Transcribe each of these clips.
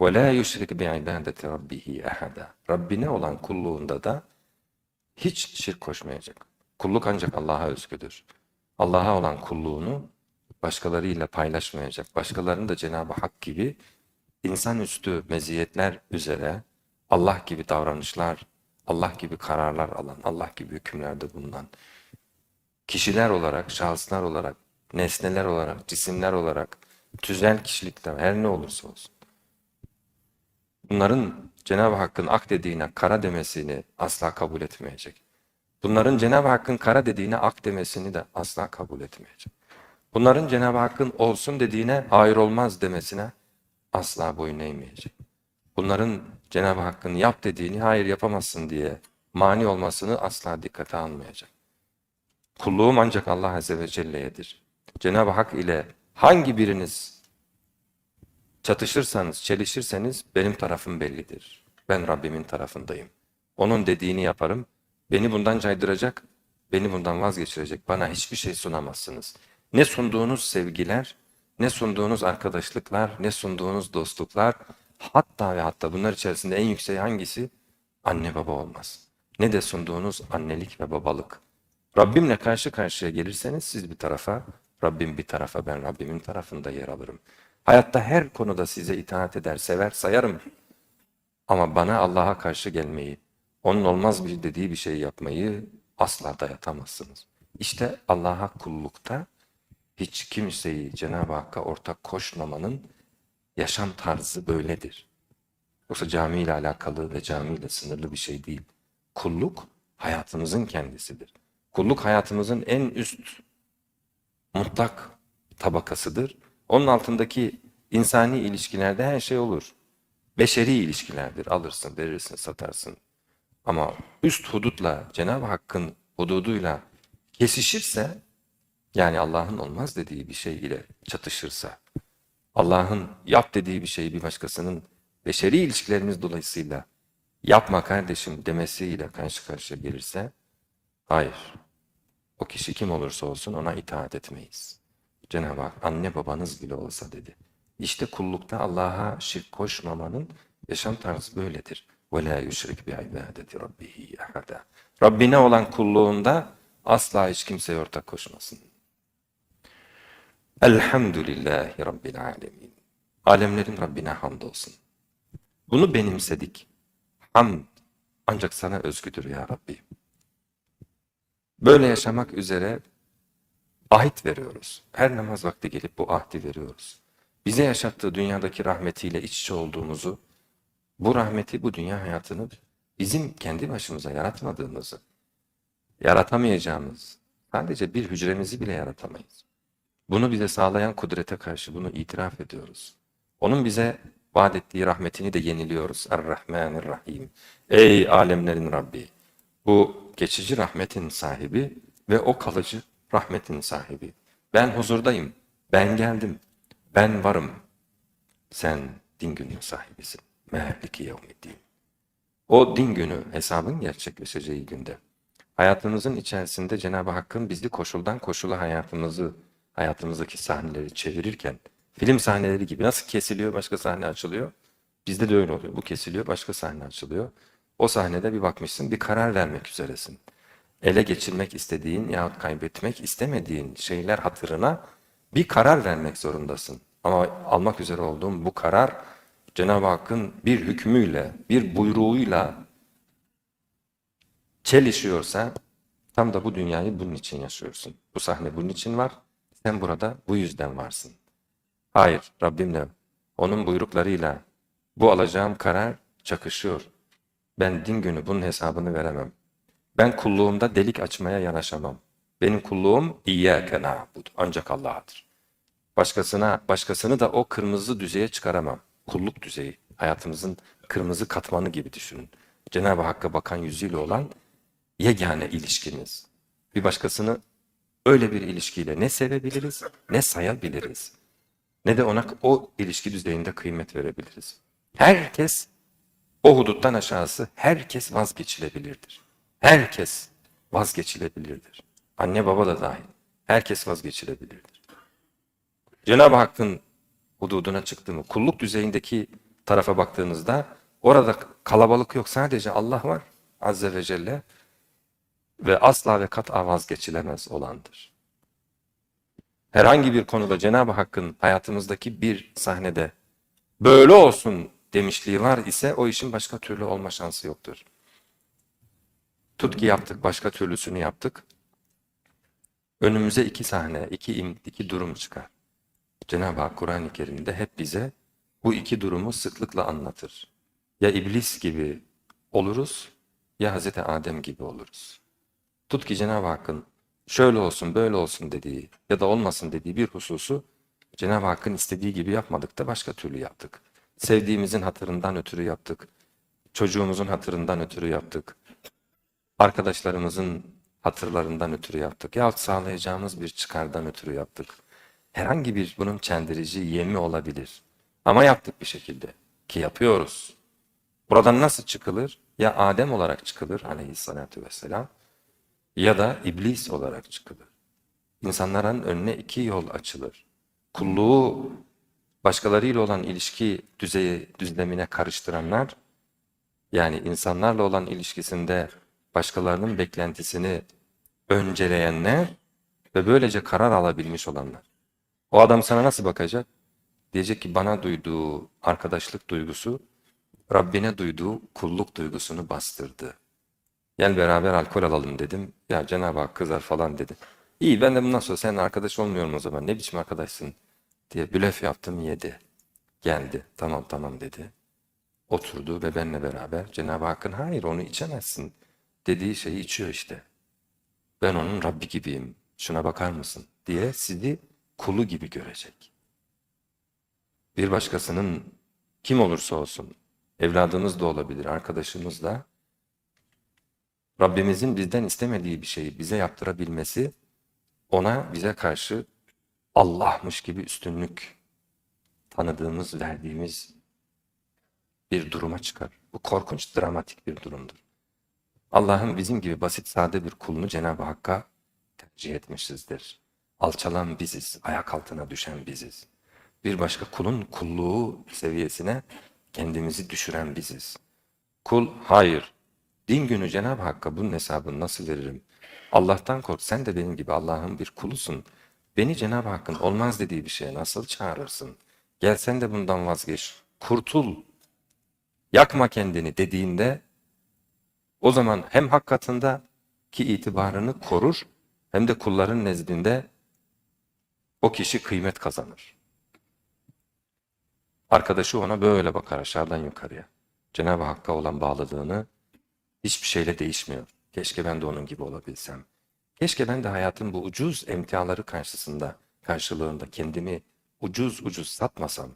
Ve la yusrik bi ibadeti rabbihi ahada. Rabbine olan kulluğunda da hiç şirk koşmayacak. Kulluk ancak Allah'a özgüdür. Allah'a olan kulluğunu başkalarıyla paylaşmayacak. Başkalarını da Cenab-ı Hak gibi insanüstü meziyetler üzere Allah gibi davranışlar, Allah gibi kararlar alan, Allah gibi hükümlerde bulunan kişiler olarak, şahıslar olarak, nesneler olarak, cisimler olarak, tüzel kişilikler her ne olursa olsun Bunların Cenab-ı Hakk'ın ak dediğine kara demesini asla kabul etmeyecek. Bunların Cenab-ı Hakk'ın kara dediğine ak demesini de asla kabul etmeyecek. Bunların Cenab-ı Hakk'ın olsun dediğine hayır olmaz demesine asla boyun eğmeyecek. Bunların Cenab-ı Hakk'ın yap dediğini hayır yapamazsın diye mani olmasını asla dikkate almayacak. Kulluğum ancak Allah Azze ve Celle'yedir. Cenab-ı Hak ile hangi biriniz çatışırsanız, çelişirseniz benim tarafım bellidir. Ben Rabbimin tarafındayım. Onun dediğini yaparım. Beni bundan caydıracak, beni bundan vazgeçirecek bana hiçbir şey sunamazsınız. Ne sunduğunuz sevgiler, ne sunduğunuz arkadaşlıklar, ne sunduğunuz dostluklar, hatta ve hatta bunlar içerisinde en yükseği hangisi? Anne baba olmaz. Ne de sunduğunuz annelik ve babalık. Rabbimle karşı karşıya gelirseniz siz bir tarafa, Rabbim bir tarafa, ben Rabbimin tarafında yer alırım. Hayatta her konuda size itaat eder, sever, sayarım. Ama bana Allah'a karşı gelmeyi, onun olmaz bir dediği bir şey yapmayı asla dayatamazsınız. İşte Allah'a kullukta hiç kimseyi Cenab-ı Hakk'a ortak koşmamanın yaşam tarzı böyledir. Yoksa cami ile alakalı ve cami ile sınırlı bir şey değil. Kulluk hayatımızın kendisidir. Kulluk hayatımızın en üst mutlak tabakasıdır. Onun altındaki insani ilişkilerde her şey olur. Beşeri ilişkilerdir. Alırsın, verirsin, satarsın. Ama üst hudutla, Cenab-ı Hakk'ın hududuyla kesişirse, yani Allah'ın olmaz dediği bir şey ile çatışırsa, Allah'ın yap dediği bir şeyi bir başkasının beşeri ilişkilerimiz dolayısıyla yapma kardeşim demesiyle karşı karşıya gelirse, hayır. O kişi kim olursa olsun ona itaat etmeyiz. Cenab-ı Hak anne babanız bile olsa dedi. İşte kullukta Allah'a şirk koşmamanın yaşam tarzı böyledir. وَلَا يُشْرِكْ بِعِبَادَةِ رَبِّهِ اَحَدًا Rabbine olan kulluğunda asla hiç kimseye ortak koşmasın. Elhamdülillahi Rabbil alemin. Alemlerin Rabbine hamdolsun. Bunu benimsedik. Hamd ancak sana özgüdür ya Rabbi. Böyle yaşamak üzere ahit veriyoruz. Her namaz vakti gelip bu ahdi veriyoruz. Bize yaşattığı dünyadaki rahmetiyle iç içe olduğumuzu, bu rahmeti, bu dünya hayatını bizim kendi başımıza yaratmadığımızı, yaratamayacağımız, sadece bir hücremizi bile yaratamayız. Bunu bize sağlayan kudrete karşı bunu itiraf ediyoruz. Onun bize vaat ettiği rahmetini de yeniliyoruz. Er-Rahmanir-Rahim. Ey alemlerin Rabbi! Bu geçici rahmetin sahibi ve o kalıcı rahmetin sahibi. Ben huzurdayım. Ben geldim. Ben varım. Sen din günü sahibisin. Mehliki yevmiddin. O din günü hesabın gerçekleşeceği günde. Hayatımızın içerisinde Cenab-ı Hakk'ın bizi koşuldan koşula hayatımızı, hayatımızdaki sahneleri çevirirken, film sahneleri gibi nasıl kesiliyor, başka sahne açılıyor? Bizde de öyle oluyor. Bu kesiliyor, başka sahne açılıyor. O sahnede bir bakmışsın, bir karar vermek üzeresin. Ele geçirmek istediğin yahut kaybetmek istemediğin şeyler hatırına bir karar vermek zorundasın. Ama almak üzere olduğum bu karar Cenab-ı Hakk'ın bir hükmüyle, bir buyruğuyla çelişiyorsa tam da bu dünyayı bunun için yaşıyorsun. Bu sahne bunun için var. Sen burada bu yüzden varsın. Hayır, Rabbimle, onun buyruklarıyla bu alacağım karar çakışıyor. Ben din günü bunun hesabını veremem. Ben kulluğumda delik açmaya yanaşamam. Benim kulluğum İyyâke na'bud. Ancak Allah'adır. Başkasına, başkasını da o kırmızı düzeye çıkaramam. Kulluk düzeyi. Hayatımızın kırmızı katmanı gibi düşünün. Cenab-ı Hakk'a bakan yüzüyle olan yegane ilişkimiz. Bir başkasını öyle bir ilişkiyle ne sevebiliriz, ne sayabiliriz. Ne de ona o ilişki düzeyinde kıymet verebiliriz. Herkes o huduttan aşağısı herkes vazgeçilebilirdir. Herkes vazgeçilebilirdir. Anne baba da dahil. Herkes vazgeçilebilirdir. Cenab-ı Hakk'ın hududuna çıktı mı, kulluk düzeyindeki tarafa baktığınızda orada kalabalık yok sadece Allah var Azze ve Celle ve asla ve kat'a vazgeçilemez olandır. Herhangi bir konuda Cenab-ı Hakk'ın hayatımızdaki bir sahnede böyle olsun demişliği var ise o işin başka türlü olma şansı yoktur. Tut ki yaptık, başka türlüsünü yaptık. Önümüze iki sahne, iki, im, iki durum çıkar. Cenab-ı Hak Kur'an-ı Kerim'de hep bize bu iki durumu sıklıkla anlatır. Ya iblis gibi oluruz ya Hazreti Adem gibi oluruz. Tut ki Cenab-ı Hakk'ın şöyle olsun böyle olsun dediği ya da olmasın dediği bir hususu Cenab-ı Hakk'ın istediği gibi yapmadık da başka türlü yaptık. Sevdiğimizin hatırından ötürü yaptık. Çocuğumuzun hatırından ötürü yaptık. Arkadaşlarımızın hatırlarından ötürü yaptık. Yahut sağlayacağımız bir çıkardan ötürü yaptık. Herhangi bir bunun çendirici yemi olabilir. Ama yaptık bir şekilde ki yapıyoruz. Buradan nasıl çıkılır? Ya Adem olarak çıkılır aleyhissalatü vesselam ya da iblis olarak çıkılır. İnsanların önüne iki yol açılır. Kulluğu başkalarıyla olan ilişki düzeyi düzlemine karıştıranlar, yani insanlarla olan ilişkisinde başkalarının beklentisini önceleyenler ve böylece karar alabilmiş olanlar. O adam sana nasıl bakacak? Diyecek ki bana duyduğu arkadaşlık duygusu Rabbine duyduğu kulluk duygusunu bastırdı. Gel beraber alkol alalım dedim. Ya Cenab-ı Hak kızar falan dedi. İyi ben de bundan sonra senin arkadaş olmuyorum o zaman. Ne biçim arkadaşsın diye blöf yaptım yedi. Geldi. Tamam tamam dedi. Oturdu ve benle beraber Cenab-ı Hakk'ın hayır onu içemezsin dediği şeyi içiyor işte. Ben onun Rabbi gibiyim. Şuna bakar mısın diye sizi kulu gibi görecek. Bir başkasının kim olursa olsun evladınız da olabilir, arkadaşımız da Rabbimizin bizden istemediği bir şeyi bize yaptırabilmesi ona bize karşı Allah'mış gibi üstünlük tanıdığımız, verdiğimiz bir duruma çıkar. Bu korkunç, dramatik bir durumdur. Allah'ın bizim gibi basit, sade bir kulunu Cenab-ı Hakk'a tercih etmişizdir. Alçalan biziz, ayak altına düşen biziz. Bir başka kulun kulluğu seviyesine kendimizi düşüren biziz. Kul, hayır, din günü Cenab-ı Hakk'a bunun hesabını nasıl veririm? Allah'tan kork, sen de benim gibi Allah'ın bir kulusun. Beni Cenab-ı Hakk'ın olmaz dediği bir şeye nasıl çağırırsın? Gel sen de bundan vazgeç, kurtul, yakma kendini dediğinde o zaman hem hak katında ki itibarını korur hem de kulların nezdinde o kişi kıymet kazanır. Arkadaşı ona böyle bakar aşağıdan yukarıya. Cenab-ı Hakk'a olan bağlılığını hiçbir şeyle değişmiyor. Keşke ben de onun gibi olabilsem. Keşke ben de hayatın bu ucuz emtiaları karşısında, karşılığında kendimi ucuz ucuz satmasam.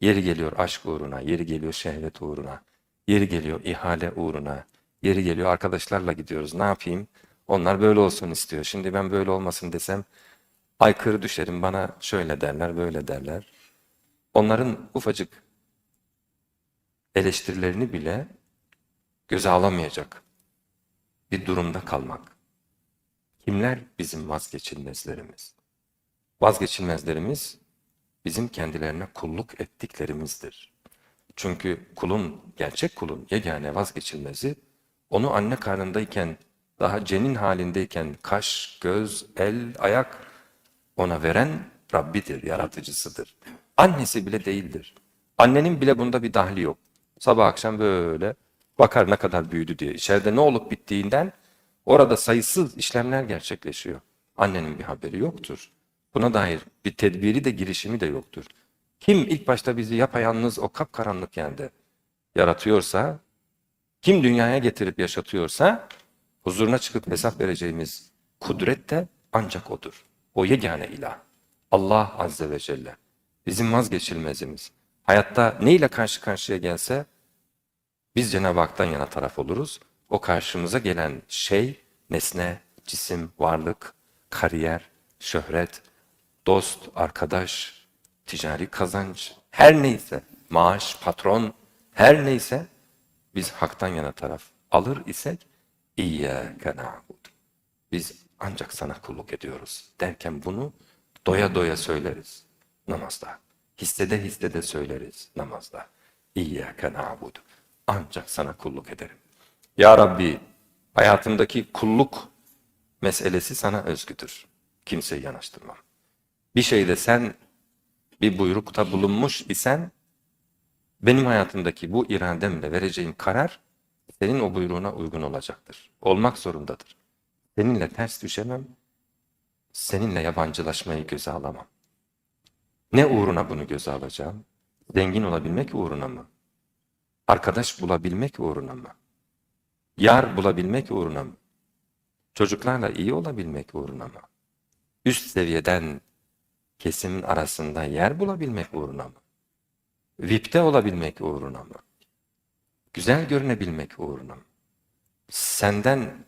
Yeri geliyor aşk uğruna, yeri geliyor şehvet uğruna, yeri geliyor ihale uğruna, yeri geliyor arkadaşlarla gidiyoruz. Ne yapayım? Onlar böyle olsun istiyor. Şimdi ben böyle olmasın desem aykırı düşerim. Bana şöyle derler, böyle derler. Onların ufacık eleştirilerini bile göze alamayacak bir durumda kalmak. Kimler bizim vazgeçilmezlerimiz? Vazgeçilmezlerimiz bizim kendilerine kulluk ettiklerimizdir. Çünkü kulun, gerçek kulun yegane vazgeçilmezi onu anne karnındayken, daha cenin halindeyken kaş, göz, el, ayak ona veren Rabbidir, yaratıcısıdır. Annesi bile değildir. Annenin bile bunda bir dahli yok. Sabah akşam böyle bakar ne kadar büyüdü diye. İçeride ne olup bittiğinden orada sayısız işlemler gerçekleşiyor. Annenin bir haberi yoktur. Buna dair bir tedbiri de girişimi de yoktur. Kim ilk başta bizi yapayalnız o kapkaranlık yerde yaratıyorsa, kim dünyaya getirip yaşatıyorsa, huzuruna çıkıp hesap vereceğimiz kudret de ancak O'dur. O yegane ilah. Allah Azze ve Celle. Bizim vazgeçilmezimiz. Hayatta ne ile karşı karşıya gelse, biz Cenab-ı Hak'tan yana taraf oluruz. O karşımıza gelen şey, nesne, cisim, varlık, kariyer, şöhret, dost, arkadaş, ticari kazanç, her neyse, maaş, patron, her neyse biz haktan yana taraf alır isek İyyâke na'budu. Biz ancak sana kulluk ediyoruz derken bunu doya doya söyleriz namazda. Hissede hissede söyleriz namazda. İyyâke na'budu. Ancak sana kulluk ederim. Ya Rabbi, hayatımdaki kulluk meselesi sana özgüdür. Kimseyi yanaştırmam. Bir şeyde sen bir buyrukta bulunmuş isen, benim hayatımdaki bu irademle vereceğim karar, senin o buyruğuna uygun olacaktır. Olmak zorundadır. Seninle ters düşemem, seninle yabancılaşmayı göze alamam. Ne uğruna bunu göze alacağım? Zengin olabilmek uğruna mı? Arkadaş bulabilmek uğruna mı? Yar bulabilmek uğruna mı? Çocuklarla iyi olabilmek uğruna mı? Üst seviyeden kesimin arasında yer bulabilmek uğruna mı? VIP'te olabilmek uğruna mı? Güzel görünebilmek uğruna mı? Senden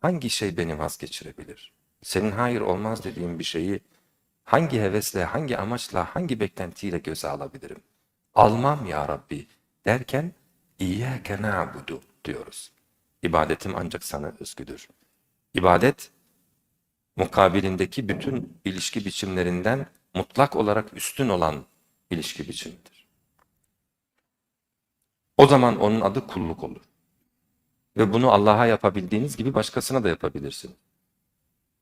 hangi şey beni vazgeçirebilir? Senin hayır olmaz dediğin bir şeyi hangi hevesle, hangi amaçla, hangi beklentiyle göze alabilirim? Almam ya Rabbi derken İyyâke na'budu diyoruz. İbadetim ancak sana özgüdür. İbadet, mukabilindeki bütün ilişki biçimlerinden mutlak olarak üstün olan ilişki biçimidir. O zaman onun adı kulluk olur. Ve bunu Allah'a yapabildiğiniz gibi başkasına da yapabilirsiniz.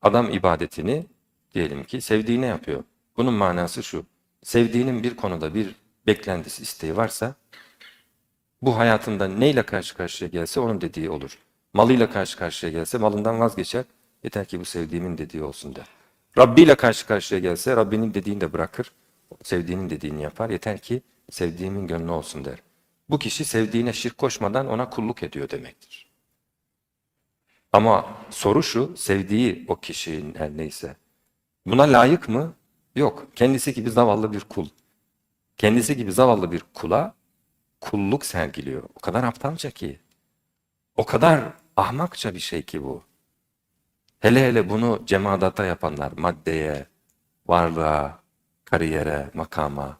Adam ibadetini diyelim ki sevdiğine yapıyor. Bunun manası şu. Sevdiğinin bir konuda bir beklentisi, isteği varsa bu hayatında neyle karşı karşıya gelse onun dediği olur. Malıyla karşı karşıya gelse malından vazgeçer. Yeter ki bu sevdiğimin dediği olsun der. Rabbi ile karşı karşıya gelse Rabbinin dediğini de bırakır. Sevdiğinin dediğini yapar. Yeter ki sevdiğimin gönlü olsun der. Bu kişi sevdiğine şirk koşmadan ona kulluk ediyor demektir. Ama soru şu, sevdiği o kişinin her neyse. Buna layık mı? Yok. Kendisi gibi zavallı bir kul. Kendisi gibi zavallı bir kula kulluk sergiliyor. O kadar aptalca ki. O kadar ahmakça bir şey ki bu. Hele hele bunu cemadata yapanlar, maddeye, varlığa, kariyere, makama.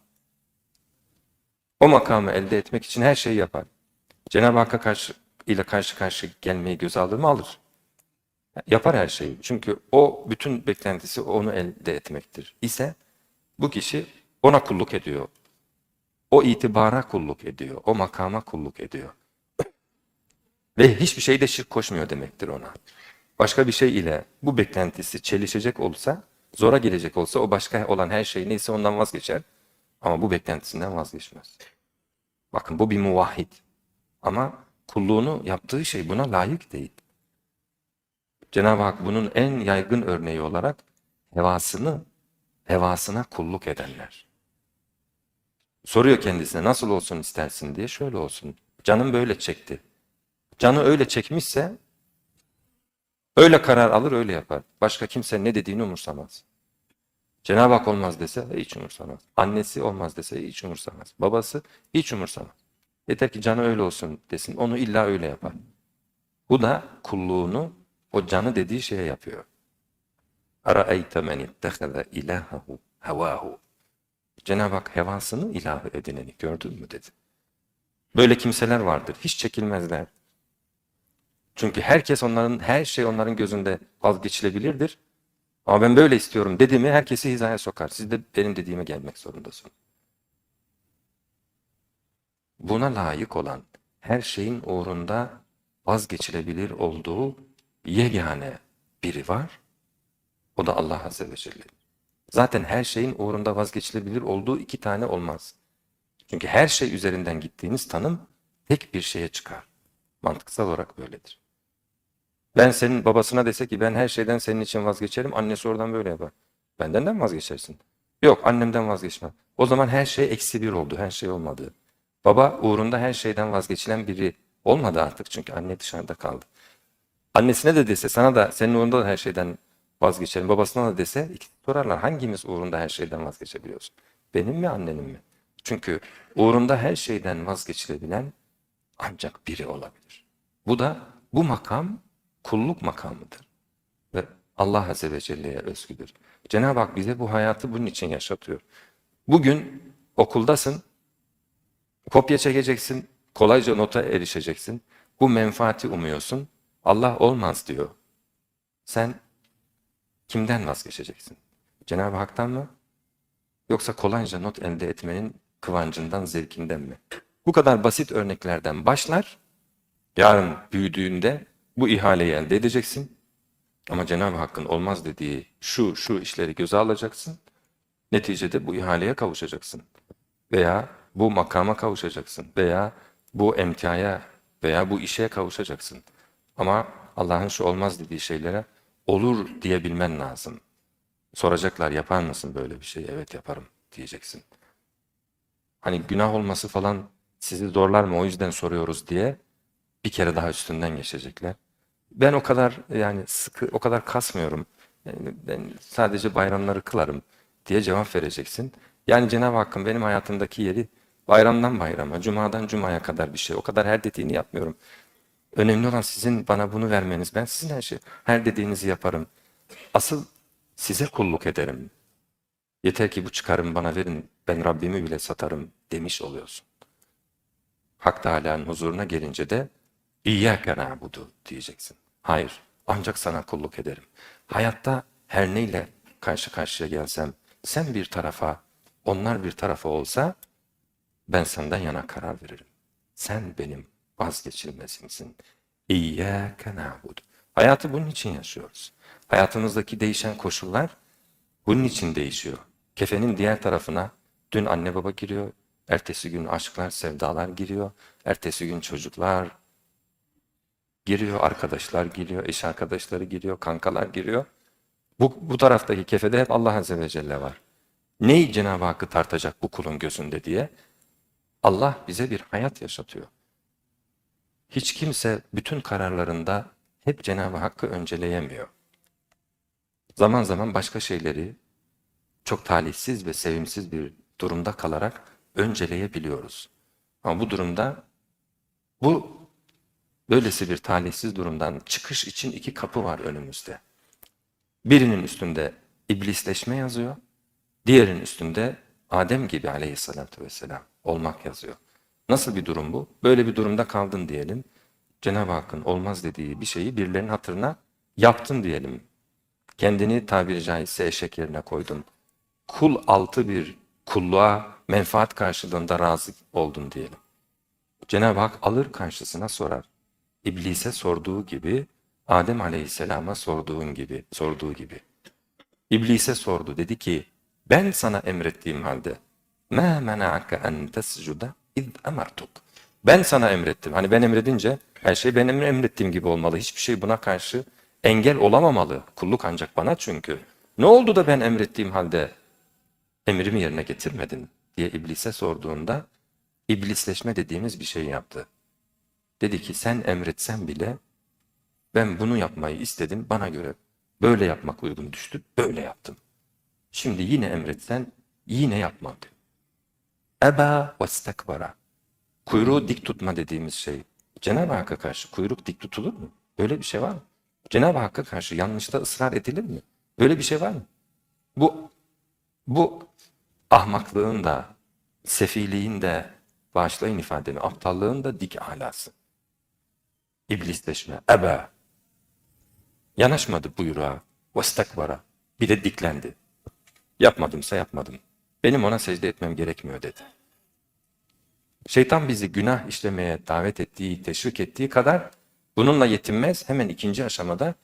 O makamı elde etmek için her şeyi yapar. Cenab-ı Hakk'a karşı ile karşı karşı gelmeyi göze alır? Alır. Yapar her şeyi. Çünkü o bütün beklentisi onu elde etmektir. İse bu kişi ona kulluk ediyor. O itibara kulluk ediyor. O makama kulluk ediyor. Ve hiçbir şeyde şirk koşmuyor demektir ona. Başka bir şey ile bu beklentisi çelişecek olsa, zora gelecek olsa o başka olan her şey neyse ondan vazgeçer. Ama bu beklentisinden vazgeçmez. Bakın bu bir muvahhid. Ama kulluğunu yaptığı şey buna layık değil. Cenab-ı Hak bunun en yaygın örneği olarak hevasını, hevasına kulluk edenler. Soruyor kendisine nasıl olsun istersin diye şöyle olsun. Canım böyle çekti. Canı öyle çekmişse öyle karar alır öyle yapar. Başka kimse ne dediğini umursamaz. Cenab-ı Hak olmaz dese hiç umursamaz. Annesi olmaz dese hiç umursamaz. Babası hiç umursamaz. Yeter ki canı öyle olsun desin. Onu illa öyle yapar. Bu da kulluğunu o canı dediği şeye yapıyor. Ara'eyte men itteheze ilahehu hevahu. Cenab-ı Hak hevasını ilahı edineni gördün mü dedi. Böyle kimseler vardır. Hiç çekilmezler. Çünkü herkes onların, her şey onların gözünde vazgeçilebilirdir. Ama ben böyle istiyorum dedi mi herkesi hizaya sokar. Siz de benim dediğime gelmek zorundasınız. Buna layık olan her şeyin uğrunda vazgeçilebilir olduğu yegane biri var. O da Allah Azze ve Celle. Zaten her şeyin uğrunda vazgeçilebilir olduğu iki tane olmaz. Çünkü her şey üzerinden gittiğiniz tanım tek bir şeye çıkar. Mantıksal olarak böyledir. Ben senin babasına dese ki ben her şeyden senin için vazgeçerim. Annesi oradan böyle yapar. Benden de mi vazgeçersin? Yok annemden vazgeçmem. O zaman her şey eksi bir oldu. Her şey olmadı. Baba uğrunda her şeyden vazgeçilen biri olmadı artık. Çünkü anne dışarıda kaldı. Annesine de dese sana da senin uğrunda da her şeyden vazgeçerim. Babasına da dese ikisi sorarlar hangimiz uğrunda her şeyden vazgeçebiliyorsun? Benim mi annenin mi? Çünkü uğrunda her şeyden vazgeçilebilen ancak biri olabilir. Bu da bu makam kulluk makamıdır. Ve Allah Azze ve Celle'ye özgüdür. Cenab-ı Hak bize bu hayatı bunun için yaşatıyor. Bugün okuldasın, kopya çekeceksin, kolayca nota erişeceksin. Bu menfaati umuyorsun. Allah olmaz diyor. Sen kimden vazgeçeceksin? Cenab-ı Hak'tan mı? Yoksa kolayca not elde etmenin kıvancından, zevkinden mi? Bu kadar basit örneklerden başlar. Yarın büyüdüğünde bu ihaleyi elde edeceksin. Ama Cenab-ı Hakk'ın olmaz dediği şu şu işleri göze alacaksın. Neticede bu ihaleye kavuşacaksın. Veya bu makama kavuşacaksın. Veya bu emtiaya veya bu işe kavuşacaksın. Ama Allah'ın şu olmaz dediği şeylere olur diyebilmen lazım. Soracaklar yapar mısın böyle bir şey? Evet yaparım diyeceksin. Hani günah olması falan sizi zorlar mı o yüzden soruyoruz diye bir kere daha üstünden geçecekler. Ben o kadar yani sıkı, o kadar kasmıyorum. Yani ben sadece bayramları kılarım diye cevap vereceksin. Yani Cenab-ı Hakk'ın benim hayatımdaki yeri bayramdan bayrama, cumadan cumaya kadar bir şey. O kadar her dediğini yapmıyorum. Önemli olan sizin bana bunu vermeniz. Ben sizin her şey, her dediğinizi yaparım. Asıl size kulluk ederim. Yeter ki bu çıkarımı bana verin, ben Rabbimi bile satarım demiş oluyorsun. Hak Teala'nın huzuruna gelince de İyyâke na'budu diyeceksin. Hayır, ancak sana kulluk ederim. Hayatta her neyle karşı karşıya gelsem, sen bir tarafa, onlar bir tarafa olsa, ben senden yana karar veririm. Sen benim vazgeçilmezimsin. İyyâke na'budu. Hayatı bunun için yaşıyoruz. Hayatımızdaki değişen koşullar bunun için değişiyor. Kefenin diğer tarafına dün anne baba giriyor, ertesi gün aşklar, sevdalar giriyor, ertesi gün çocuklar giriyor, arkadaşlar giriyor, eş arkadaşları giriyor, kankalar giriyor. Bu, bu taraftaki kefede hep Allah Azze ve Celle var. Neyi Cenab-ı Hakk'ı tartacak bu kulun gözünde diye Allah bize bir hayat yaşatıyor. Hiç kimse bütün kararlarında hep Cenab-ı Hakk'ı önceleyemiyor. Zaman zaman başka şeyleri çok talihsiz ve sevimsiz bir durumda kalarak önceleyebiliyoruz. Ama bu durumda bu böylesi bir talihsiz durumdan çıkış için iki kapı var önümüzde. Birinin üstünde iblisleşme yazıyor, diğerinin üstünde Adem gibi aleyhissalatü vesselam olmak yazıyor. Nasıl bir durum bu? Böyle bir durumda kaldın diyelim. Cenab-ı Hakk'ın olmaz dediği bir şeyi birilerinin hatırına yaptın diyelim. Kendini tabiri caizse eşek yerine koydun. Kul altı bir kulluğa menfaat karşılığında razı oldun diyelim. Cenab-ı Hak alır karşısına sorar. İblise sorduğu gibi, Adem Aleyhisselam'a sorduğun gibi, sorduğu gibi. İblise sordu dedi ki, ben sana emrettiğim halde مَا مَنَعَكَ اَنْ تَسْجُدَ اِذْ اَمَرْتُكَ Ben sana emrettim. Hani ben emredince her şey benim emrettiğim gibi olmalı. Hiçbir şey buna karşı engel olamamalı. Kulluk ancak bana çünkü. Ne oldu da ben emrettiğim halde emrimi yerine getirmedin diye iblise sorduğunda iblisleşme dediğimiz bir şey yaptı. Dedi ki sen emretsen bile ben bunu yapmayı istedim bana göre böyle yapmak uygun düştü böyle yaptım. Şimdi yine emretsen yine yapmam. Eba ve stekbara. Kuyruğu dik tutma dediğimiz şey. Cenab-ı Hakk'a karşı kuyruk dik tutulur mu? Böyle bir şey var mı? Cenab-ı Hakk'a karşı yanlışta ısrar edilir mi? Böyle bir şey var mı? Bu bu ahmaklığın da, sefiliğin de, bağışlayın ifademi, aptallığın da dik alası. İblisleşme, ebe. Yanaşmadı buyruğa, vestekbara. Bir de diklendi. Yapmadımsa yapmadım. Benim ona secde etmem gerekmiyor dedi. Şeytan bizi günah işlemeye davet ettiği, teşvik ettiği kadar bununla yetinmez. Hemen ikinci aşamada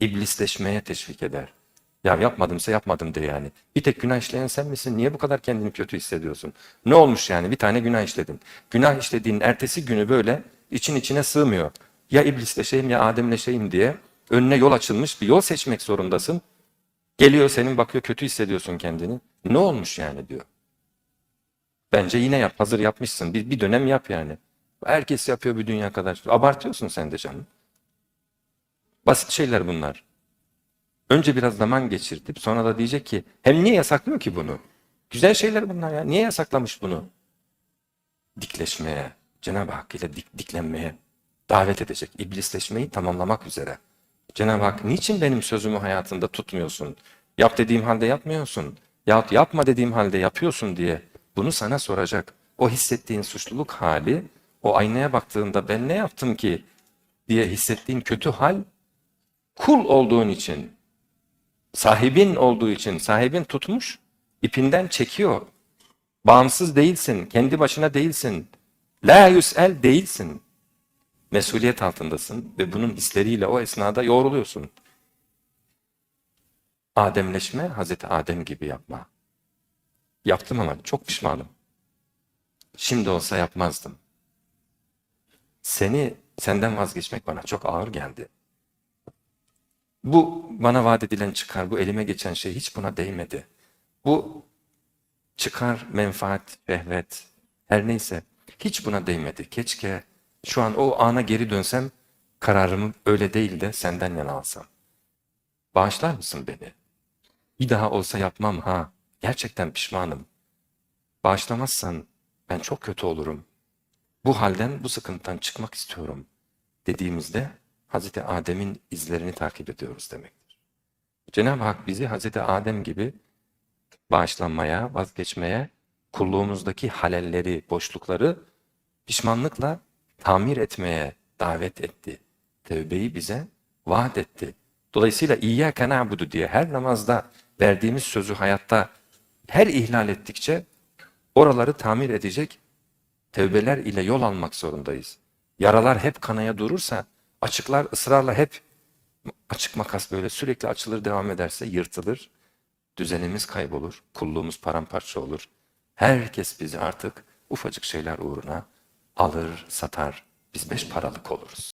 iblisleşmeye teşvik eder. Ya yapmadımsa yapmadım de yani. Bir tek günah işleyen sen misin? Niye bu kadar kendini kötü hissediyorsun? Ne olmuş yani? Bir tane günah işledin. Günah işlediğin ertesi günü böyle için içine sığmıyor. Ya iblisleşeyim ya Ademleşeyim diye önüne yol açılmış bir yol seçmek zorundasın. Geliyor senin bakıyor kötü hissediyorsun kendini. Ne olmuş yani diyor. Bence yine yap. Hazır yapmışsın. Bir, bir dönem yap yani. Herkes yapıyor bir dünya kadar. Abartıyorsun sen de canım. Basit şeyler bunlar. Önce biraz zaman geçirtip sonra da diyecek ki hem niye yasaklıyor ki bunu? Güzel şeyler bunlar ya. Niye yasaklamış bunu? Dikleşmeye, Cenab-ı Hak ile dik, diklenmeye davet edecek. İblisleşmeyi tamamlamak üzere. Cenab-ı Hak niçin benim sözümü hayatında tutmuyorsun? Yap dediğim halde yapmıyorsun. Yahut yapma dediğim halde yapıyorsun diye bunu sana soracak. O hissettiğin suçluluk hali, o aynaya baktığında ben ne yaptım ki diye hissettiğin kötü hal kul olduğun için, sahibin olduğu için, sahibin tutmuş, ipinden çekiyor. Bağımsız değilsin, kendi başına değilsin. La yüsel değilsin. Mesuliyet altındasın ve bunun hisleriyle o esnada yoğruluyorsun. Ademleşme Hazreti Adem gibi yapma. Yaptım ama çok pişmanım. Şimdi olsa yapmazdım. Seni senden vazgeçmek bana çok ağır geldi. Bu bana vaat edilen çıkar, bu elime geçen şey hiç buna değmedi. Bu çıkar, menfaat, şehvet, her neyse hiç buna değmedi. Keşke şu an o ana geri dönsem kararımı öyle değil de senden yana alsam. Bağışlar mısın beni? Bir daha olsa yapmam ha. Gerçekten pişmanım. Bağışlamazsan ben çok kötü olurum. Bu halden, bu sıkıntıdan çıkmak istiyorum dediğimizde Hazreti Adem'in izlerini takip ediyoruz demektir. Cenab-ı Hak bizi Hazreti Adem gibi bağışlanmaya, vazgeçmeye, kulluğumuzdaki halelleri, boşlukları pişmanlıkla tamir etmeye davet etti. Tevbeyi bize vaat etti. Dolayısıyla İyyâke na'budu diye her namazda verdiğimiz sözü hayatta her ihlal ettikçe oraları tamir edecek tevbeler ile yol almak zorundayız. Yaralar hep kanaya durursa, açıklar ısrarla hep açık makas böyle sürekli açılır devam ederse yırtılır. Düzenimiz kaybolur, kulluğumuz paramparça olur. Herkes bizi artık ufacık şeyler uğruna alır, satar. Biz beş paralık oluruz.